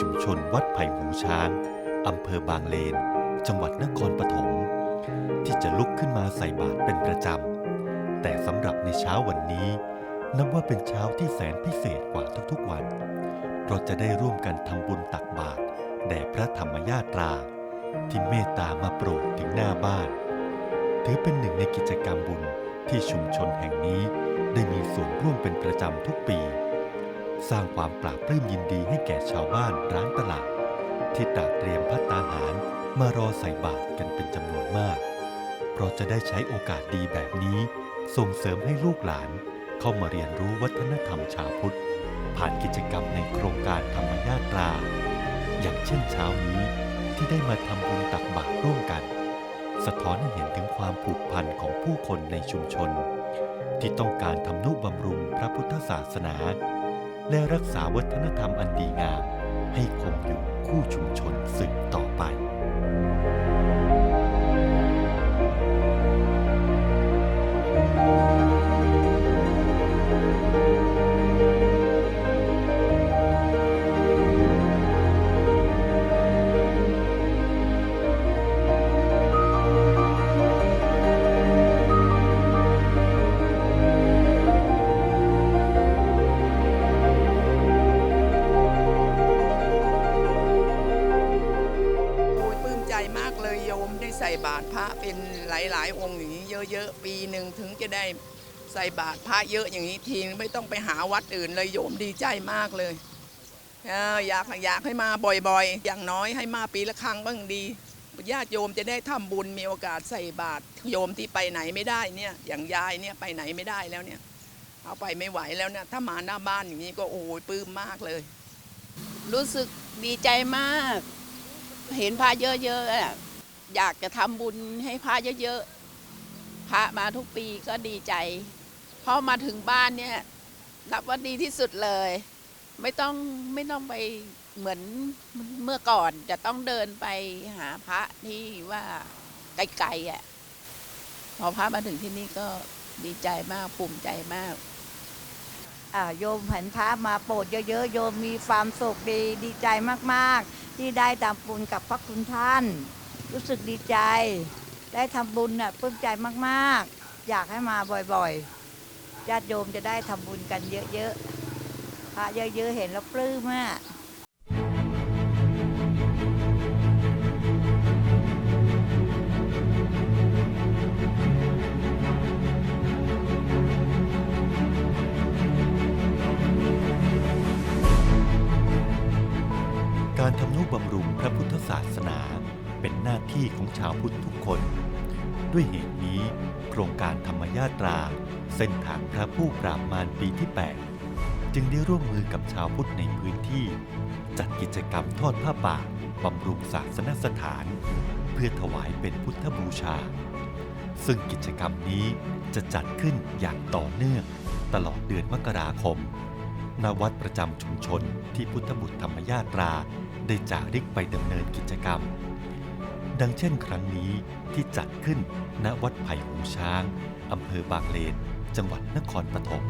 ชุมชนวัดไผ่หูช้าง อำเภอบางเลน จังหวัดนครปฐม ที่จะลุกขึ้นมาใส่บาตรเป็นประจำ แต่สำหรับในเช้าวันนี้นับว่าเป็นเช้าที่แสนพิเศษกว่าทุกๆวัน เพราะจะได้ร่วมกันทำบุญตักบาตรแด่พระธรรมญาตรา ที่เมตตามาโปรดถึงหน้าบ้าน ถือเป็นหนึ่งในกิจกรรมบุญที่ชุมชนแห่งนี้ได้มีส่วนร่วมเป็นประจำทุกปี สร้างความปราบปลื้มยินดีให้แก่ชาวบ้านร้านตลาด ที่ตระเตรียมพัตตาหารมารอใส่บาตรกันเป็นจำนวนมาก เพราะจะได้ใช้โอกาสดีแบบนี้ส่งเสริมให้ลูกหลานเข้ามาเรียนรู้วัฒนธรรมชาวพุทธ ผ่านกิจกรรมในโครงการธรรมญาตรา อย่างเช่นเช้านี้ที่ได้มาทำบุญตักบาตรร่วมกัน สะท้อนให้เห็นถึงความผูกพันของผู้คนในชุมชน ที่ต้องการทำนุบำรุงพระพุทธศาสนา และรักษาวัฒนธรรมอันดีงาม ให้คงอยู่คู่ชุมชนสืบต่อไป มได้ใส่บาตรพระเป็นหลายๆ องค์อย่างนี้เยอะๆ ปีหนึ่งถึงจะได้ใส่บาตรพระเยอะอย่างนี้ทีไม่ต้องไปหาวัดอื่นเลยโยมดีใจมากเลยอยากอยากให้มาบ่อยๆ อย่างน้อยให้มาปีละครั้งบ้างดีญาติโยมจะได้ทำบุญมีโอกาสใส่บาตรโยมที่ไปไหนไม่ได้เนี่ย อย่างยายเนี่ยไปไหนไม่ได้แล้วเนี่ย เอาไปไม่ไหวแล้วเนี่ยถ้ามาหน้าบ้านอย่างนี้ก็โอ้ยปลื้มมากเลย รู้สึกดีใจมาก เห็นพระเยอะๆอะ อยากจะทำบุญให้พระเยอะๆ พระมาทุกปีก็ดีใจพอมาถึงบ้านเนี่ยนับว่าดีที่สุดเลย ไม่ต้องไม่ต้องไปเหมือนเมื่อก่อนจะต้องเดินไปหาพระที่ว่าไกลๆอะ พอพระมาถึงที่นี่ก็ดีใจมากภูมิใจมากอ่าโยมเห็นพระมาโปรดเยอะๆ โยมมีความสุขดีดีใจมากๆ ที่ได้ทำบุญกับพระคุณท่าน รู้สึกดีใจ ได้ทำบุญน่ะปลื้มใจมากๆ อยากให้มาบ่อยๆญาติโยมจะได้ทำบุญกันเยอะๆพระเยอะๆเห็นแล้วปลื้มมากการทำนุบำรุงพระพุทธศาสนา หน้าที่ของชาวพุทธทุกคน ด้วยเหตุนี้ โครงการธรรมญาตรา เส้นทางพระผู้ปราบมารปีที่ 8 จึงได้ร่วมมือกับชาวพุทธในพื้นที่ จัดกิจกรรมทอดผ้าป่าบำรุงศาสนสถาน เพื่อถวายเป็นพุทธบูชา ซึ่งกิจกรรมนี้จะจัดขึ้นอย่างต่อเนื่อง ตลอดเดือนมกราคมณวัดประจำชุมชนที่พุทธบุตรธรรมญาตรา ได้จาริกไปดำเนินกิจกรรม ดังเช่นครั้งนี้ที่จัดขึ้นณวัดไผ่หูช้างอำเภอบางเลน จังหวัดนครปฐม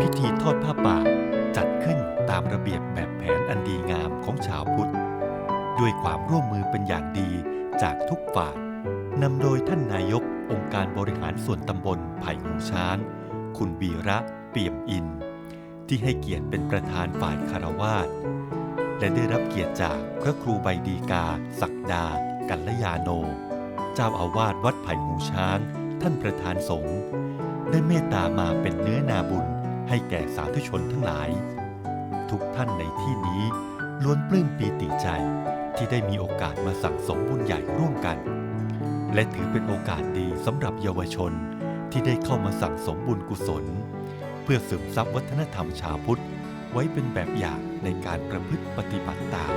พิธีทอดผ้ามระเบียบแบบแผนอันดีงามของชาวพุทธ ด้วยความร่วมมือเป็นอย่างดีจากทุกฝ่ายนำโดยท่านนายกองค์การบริหารส่วนตำบลไผ่หูช้าง คุณบีระเปี่ยมอิน ที่ให้เกียรติเป็นประธานฝ่ายคารวาสและได้รับเกียรติจากพระครูใบดีกา ศักดา กัลยาโน เจ้าอาวาสวัดไผ่หูช้าง ท่านประธานสงฆ์ได้เมตตามาเป็นเนื้อนาบุญ ให้แก่สาธุชนทั้งหลาย ทุกท่านในที่นี้ล้วนปลื้มปีติใจที่ได้มีโอกาสมาสั่งสมบุญใหญ่ร่วมกัน และถือเป็นโอกาสดีสำหรับเยาวชนที่ได้เข้ามาสั่งสมบุญกุศล เพื่อสืบซับวัฒนธรรมชาวพุทธ ไว้เป็นแบบอย่างในการประพฤติปฏิบัติตาม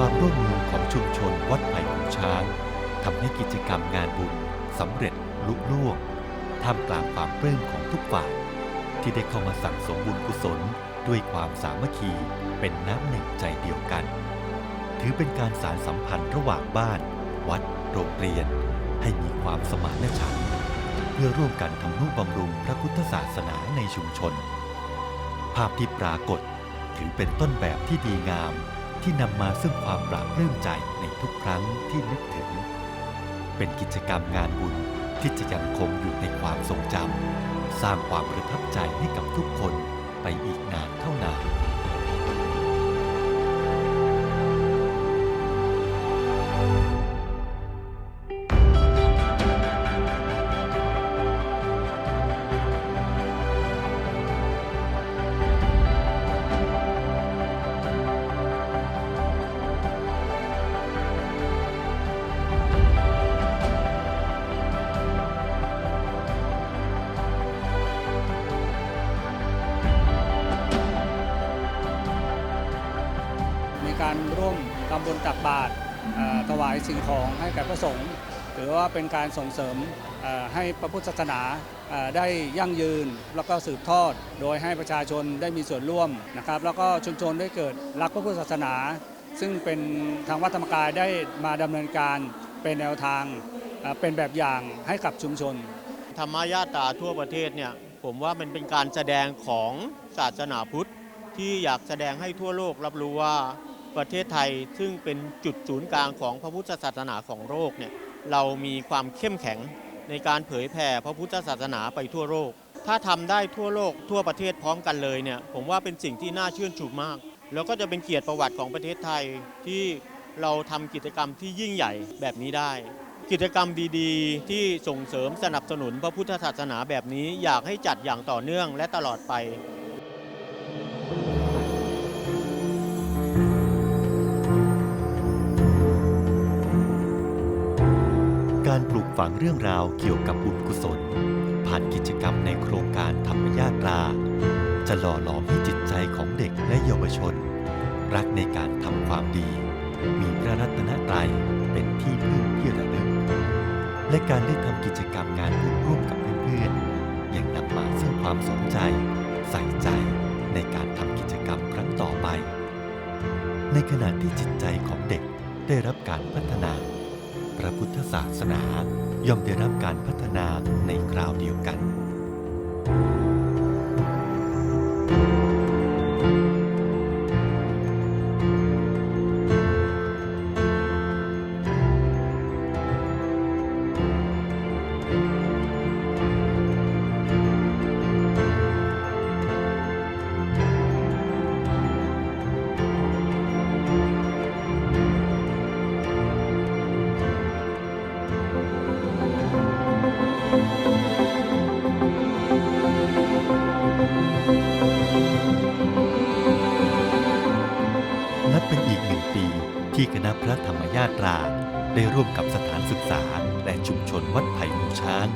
ความร่วมมือของชุมชนวัดไผ่หูช้างทำให้กิจกรรมงานบุญสำเร็จลุล่วงท่ามกลางความปลื้มของทุกฝ่าย ที่ได้เข้ามาสั่งสมบุญกุศลด้วยความสามัคคีเป็นน้ำหนึ่งใจเดียวกัน ถือเป็นการสารสัมพันธ์ระหว่างบ้าน วัด โรงเรียน ให้มีความสมานฉันท์เพื่อร่วมกันทำนุบำรุงพระพุทธศาสนาในชุมชน ภาพที่ปรากฏถือเป็นต้นแบบที่ดีงาม ที่นำมาซึ่งความปราบปลื้มใจในทุกครั้งที่นึกถึง เป็นกิจกรรมงานบุญที่จะยังคงอยู่ในความทรงจำสร้างความประทับใจให้กับทุกคนไปอีกนานเท่านาน สิ่งของให้แก่พระสงฆ์ถือว่าเป็นการส่งเสริมให้พระพุทธศาสนาได้ยั่งยืนแล้วก็สืบทอด โดยให้ประชาชนได้มีส่วนร่วมนะครับ แล้วก็ชุมชนได้เกิดรักพระพุทธศาสนา ซึ่งเป็นทางวัดธรรมกายได้มาดำเนินการเป็นแนวทางเป็นแบบอย่างให้กับชุมชน ธรรมญาตาทั่วประเทศเนี่ยผมว่ามันเป็นการแสดงของศาสนาพุทธที่อยากแสดงให้ทั่วโลกรับรู้ว่า ประเทศไทยซึ่งเป็นจุดศูนย์กลางของพระพุทธศาสนาของโลกเนี่ยเรามีความเข้มแข็งในการเผยแผ่พระพุทธศาสนาไปทั่วโลก ถ้าทำได้ทั่วโลกทั่วประเทศพร้อมกันเลยเนี่ยผมว่าเป็นสิ่งที่น่าชื่นชมมาก แล้วก็จะเป็นเกียรติประวัติของประเทศไทยที่เราทำกิจกรรมที่ยิ่งใหญ่แบบนี้ได้ กิจกรรมดีๆ ที่ส่งเสริมสนับสนุนพระพุทธศาสนาแบบนี้อยากให้จัดอย่างต่อเนื่องและตลอดไป ฝังเรื่องราวเกี่ยวกับบุญกุศล ผ่านกิจกรรมในโครงการธรรมญาตรา จะหล่อหลอมให้จิตใจของเด็กและเยาวชน รักในการทำความดี มีพระรัตนตรัยเป็นที่พึ่งที่ระลึก และการได้ทำกิจกรรมงานบุญร่วมกับเพื่อนๆยังนำมาซึ่งความสนใจ ใส่ใจในการทำกิจกรรมครั้งต่อไป ในขณะที่จิตใจของเด็กได้รับการพัฒนาพระพุทธศาสนา ย่อมได้รับการพัฒนาในคราวเดียวกัน ร่วมกับสถานศึกษา และชุมชนวัดไผ่หูช้าง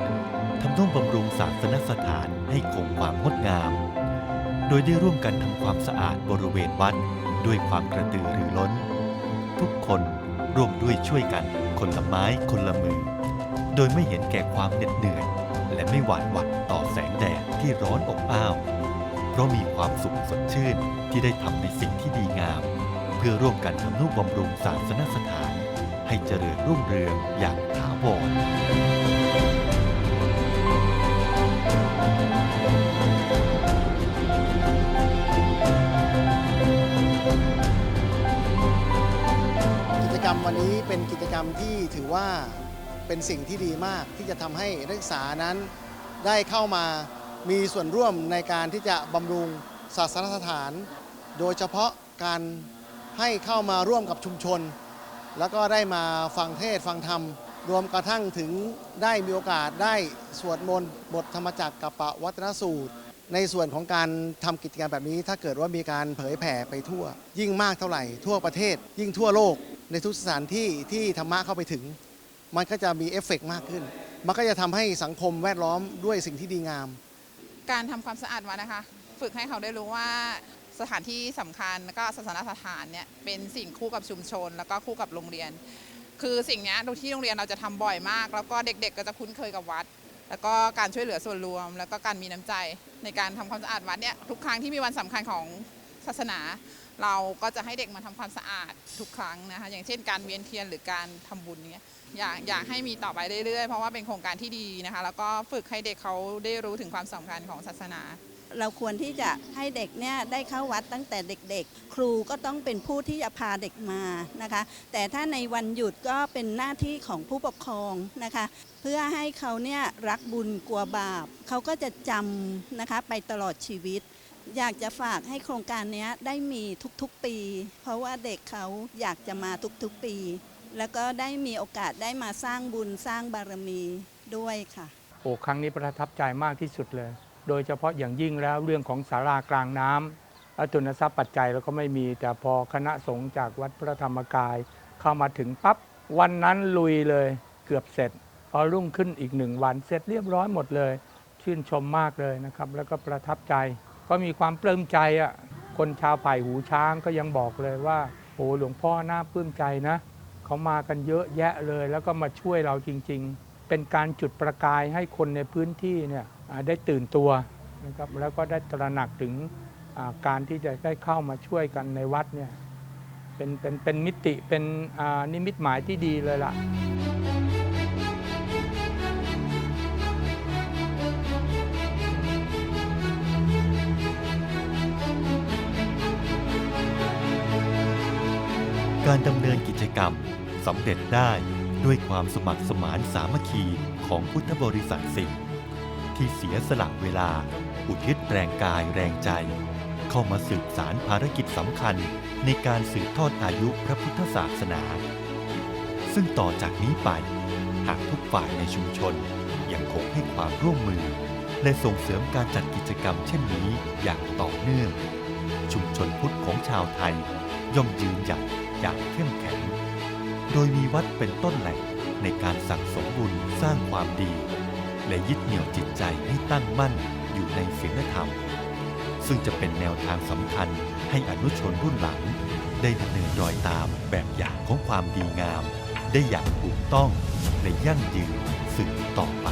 ทำนุบำรุงศาสนสถานให้คงความงดงาม โดยได้ร่วมกันทำความสะอาดบริเวณวัด ด้วยความกระตือรือร้น ทุกคนร่วมด้วยช่วยกันคนละไม้คนละมือ โดยไม่เห็นแก่ความเหน็ดเหนื่อย และไม่หวาดหวั่นต่อแสงแดดที่ร้อนอบอ้าว เพราะมีความสุขสดชื่นที่ได้ทำในสิ่งที่ดีงาม เพื่อร่วมกันทำนุบำรุงศาสนสถาน ให้เจริญรุ่งเรืองอย่างถาวรกิจกรรมวันนี้เป็นกิจกรรมที่ถือว่าเป็นสิ่งที่ดีมากที่จะทำให้นักศึกษานั้นได้เข้ามามีส่วนร่วมในการที่จะบำรุงศาสนสถาน โดยเฉพาะการให้เข้ามาร่วมกับชุมชน แล้วก็ได้มาฟังเทศฟังธรรม รวมกระทั่งถึงได้มีโอกาสได้สวดมนต์บทธรรมจักรกับปวัตนสูตร ในส่วนของการทำกิจกรรมแบบนี้ ถ้าเกิดว่ามีการเผยแผ่ไปทั่ว ยิ่งมากเท่าไหร่ทั่วประเทศ ยิ่งทั่วโลก ในทุกสถานที่ที่ธรรมะเข้าไปถึง มันก็จะมีเอฟเฟกต์มากขึ้น มันก็จะทำให้สังคมแวดล้อมด้วยสิ่งที่ดีงาม การทำความสะอาดวัดนะคะ ฝึกให้เขาได้รู้ว่า สถานที่สำคัญแล้วก็ศาสนสถานเนี่ยเป็นสิ่งคู่กับชุมชน แล้วก็คู่กับโรงเรียน คือสิ่งเนี้ยที่โรงเรียนเราจะทำบ่อยมาก แล้วก็เด็กๆ ก็จะคุ้นเคยกับวัด แล้วก็การช่วยเหลือส่วนรวม แล้วก็การมีน้ำใจในการทำความสะอาดวัดเนี่ยทุกครั้งที่มีวันสำคัญของศาสนา เราก็จะให้เด็กมาทำความสะอาดทุกครั้งนะคะอย่างเช่น การเวียนเทียนหรือการทำบุญเนี้ยอยากอยากให้มีต่อไปเรื่อยๆ เพราะว่าเป็นโครงการที่ดีนะคะ แล้วก็ฝึกให้เด็กเขาได้รู้ถึงความสำคัญของศาสนา เราควรที่จะให้เด็กเนี่ยได้เข้าวัดตั้งแต่เด็กๆ ครูก็ต้องเป็นผู้ที่จะพาเด็กมานะคะ แต่ถ้าในวันหยุดก็เป็นหน้าที่ของผู้ปกครองนะคะ เพื่อให้เขาเนี่ยรักบุญกลัวบาปเขาก็จะจำนะคะไปตลอดชีวิต อยากจะฝากให้โครงการนี้ได้มีทุกๆปี เพราะว่าเด็กเขาอยากจะมาทุกๆปี แล้วก็ได้มีโอกาสได้มาสร้างบุญสร้างบารมีด้วยค่ะโอ้ครั้งนี้ประทับใจมากที่สุดเลย โดยเฉพาะอย่างยิ่งแล้วเรื่องของศาลากลางน้ำและทุนทรัพย์ปัจจัยเราก็ไม่มี แต่พอคณะสงฆ์จากวัดพระธรรมกาย เข้ามาถึงปั๊บวันนั้นลุยเลยเกือบเสร็จ พอรุ่งขึ้นอีกหนึ่งวันเสร็จเรียบร้อยหมดเลย ชื่นชมมากเลยนะครับ แล้วก็ประทับใจ ก็มีความปลื้มใจอะคนชาวไผ่หูช้างก็ยังบอกเลยว่าโอ้หลวงพ่อน่าปลื้มใจนะเขามากันเยอะแยะเลย แล้วก็มาช่วยเราจริง ๆ เป็นการจุดประกายให้คนในพื้นที่เนี่ย ได้ตื่นตัวนะครับแล้วก็ได้ตระหนักถึงการที่จะได้เข้ามาช่วยกันในวัดเนี่ยเป็นเป็นเป็นมิติเป็นนิมิตหมายที่ดีเลยล่ะการดำเนินกิจกรรมสำเร็จได้ด้วยความสมัครสมานสามัคคีของพุทธบริษัทสิ่ง ที่เสียสละเวลา อุทิศแรงกายแรงใจ เข้ามาสืบสารภารกิจสำคัญในการสืบทอดอายุพระพุทธศาสนา ซึ่งต่อจากนี้ไป หากทุกฝ่ายในชุมชนยังคงให้ความร่วมมือ และส่งเสริมการจัดกิจกรรมเช่นนี้อย่างต่อเนื่อง ชุมชนพุทธของชาวไทย ย่อมยืนหยัดอย่างเข้มแข็ง โดยมีวัดเป็นต้นแหล่งในการสั่งสมบุญสร้างความดี และยึดเหนี่ยวจิตใจให้ตั้งมั่นอยู่ในศีลธรรม ซึ่งจะเป็นแนวทางสำคัญให้อนุชนรุ่นหลัง ได้ดำเนินรอยตามแบบอย่างของความดีงาม ได้อย่างถูกต้องและยั่งยืนสืบต่อไป